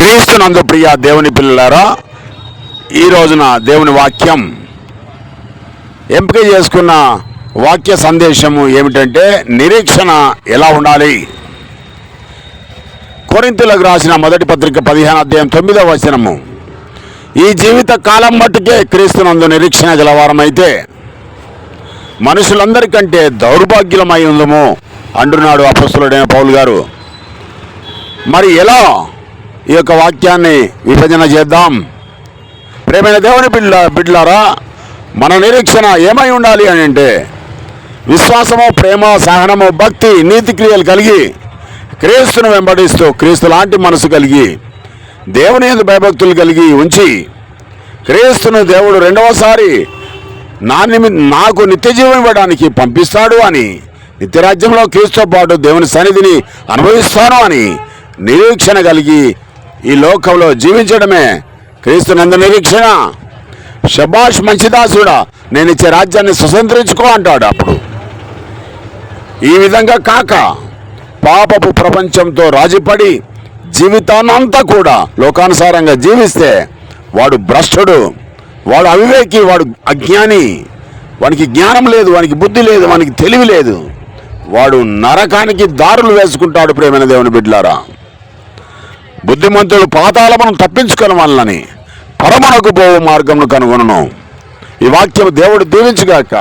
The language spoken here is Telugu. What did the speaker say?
క్రీస్తునందు ప్రియ దేవుని పిల్లలారా ఈ రోజున దేవుని వాక్యం ఎంపిక చేసుకున్న వాక్య సందేశము ఏమిటంటే నిరీక్షణ ఎలా ఉండాలి? కొరింతలకు రాసిన మొదటి పత్రిక పదిహేను అధ్యాయం తొమ్మిదవ వచనము. ఈ జీవిత కాలం మట్టుకే క్రీస్తునందు నిరీక్షణ గలవారమైతే మనుషులందరికంటే దౌర్భాగ్యులమై ఉందము అంటున్నాడు అపస్సులుడైన పౌలు గారు. మరి ఎలా ఈ యొక్క వాక్యాన్ని విభజన చేద్దాం. ప్రేమైన దేవుని బిడ్డ బిడ్డలారా మన నిరీక్షణ ఏమై ఉండాలి అని అంటే విశ్వాసము ప్రేమ సహనము భక్తి నీతి క్రియలు కలిగి క్రీస్తును వెంబడిస్తూ క్రీస్తు లాంటి మనసు కలిగి దేవుని ఎందు భయభక్తులు కలిగి ఉంచి క్రీస్తును దేవుడు రెండవసారి నా నిమి నాకు నిత్య జీవం ఇవ్వడానికి పంపిస్తాడు అని నిత్యరాజ్యంలో క్రీస్తుతో పాటు దేవుని సన్నిధిని అనుభవిస్తాను అని నిరీక్షణ కలిగి ఈ లోకంలో జీవించడమే క్రీస్తు నంద నిరీక్షణ. షబాష్ మంచిదాసుడా నేను ఇచ్చే రాజ్యాన్ని స్వతంత్రించుకో అంటాడు అప్పుడు. ఈ విధంగా కాక పాపపు ప్రపంచంతో రాజీపడి జీవితాన్నంతా కూడా లోకానుసారంగా జీవిస్తే వాడు భ్రష్టుడు వాడు అవివేకి వాడు అజ్ఞాని. వానికి జ్ఞానం లేదు వానికి బుద్ధి లేదు వానికి తెలివి లేదు. వాడు నరకానికి దారులు వేసుకుంటాడు ప్రేమైన దేవుని బిడ్లారా బుద్ధిమంతుడు పాతాళమును తప్పించుకొని వాళ్ళని పరమనకు పోవు మార్గమును కనుగొనను. ఈ వాక్యం దేవుడు దీవించుగాక.